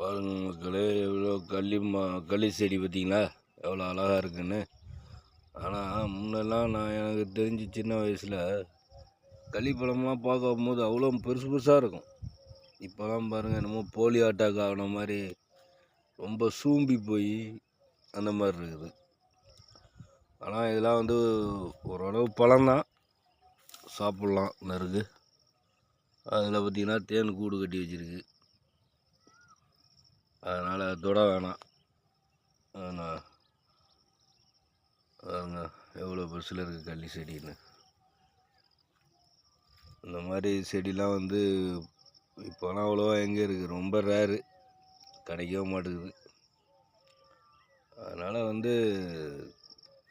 பாருங்க மக்களே எவ்வளோ களி மா களி செடி பார்த்தீங்களா? எவ்வளோ அழகாக இருக்குன்னு. ஆனால் முன்னெல்லாம் நான் எனக்கு தெரிஞ்சு சின்ன வயசில் களிப்பழம்லாம் பார்க்கும்போது அவ்வளோ பெருசு பெருசாக இருக்கும். இப்போலாம் பாருங்கள் என்னமோ போலியோ அட்டாக் ஆகின மாதிரி ரொம்ப சூம்பி போய் அந்த மாதிரி இருக்குது. ஆனால் இதெல்லாம் வந்து ஓரளவு பழம்தான் சாப்பிட்லாம் நறுக்கு அதில் பார்த்திங்கன்னா தேன் கூடு கட்டி வச்சுருக்கு. அதனால் தொட வேணாம். ஆனால் பாருங்க எவ்வளோ பெருசில் இருக்குது கள்ளி செடின்னு. இந்த மாதிரி செடிலாம் வந்து இப்போலாம் அவ்வளோவா எங்கே இருக்குது ரொம்ப ரேரு கிடைக்கவே மாட்டேங்குது. அதனால் வந்து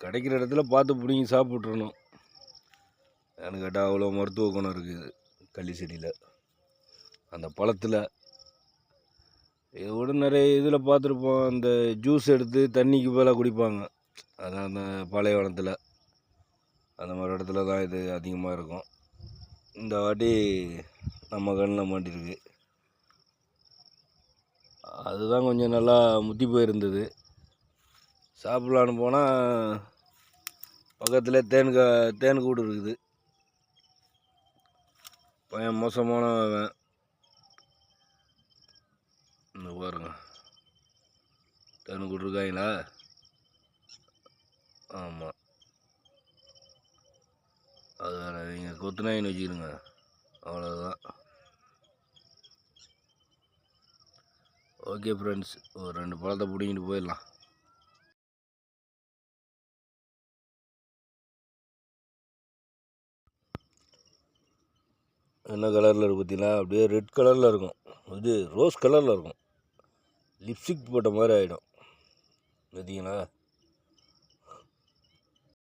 கிடைக்கிற இடத்துல பார்த்து பிடிங்கி சாப்பிட்றணும். ஏன்னு கேட்டால் அவ்வளோ மருத்துவ குணம் இருக்குது கள்ளி செடியில். அந்த பழத்தில் இதை விட நிறைய இதில் பார்த்துருப்போம். அந்த ஜூஸ் எடுத்து தண்ணிக்கு மேலே குடிப்பாங்க. அதான் அந்த பாலைவனத்தில் அந்த மாதிரி இடத்துல தான் இது அதிகமாக இருக்கும். இந்த வாட்டி நம்ம கண்ணில் மாட்டிருக்கு. அதுதான் கொஞ்சம் நல்லா முத்தி போயிருந்தது. சாப்பிட்லான்னு போனால் பக்கத்தில் தேன் க தேன் கூடு இருக்குது. பையன் மோசமானவன் இந்த பாருங்க. தேன் கூடு இருக்காங்களா ஆமாம் அது நீங்கள் கொத்துனாயின்னு வச்சுக்கிடுங்க. அவ்வளோதான் ஓகே ஃப்ரெண்ட்ஸ் ஒரு ரெண்டு பழத்தை பிடிங்கிட்டு போயிடலாம். என்ன கலரில் இருக்கு பார்த்தீங்கன்னா அப்படியே ரெட் கலரில் இருக்கும். இது ரோஸ் கலரில் இருக்கும். லிப்ஸ்டிக் போட்ட மாதிரி ஆகிடும் பார்த்தீங்களா?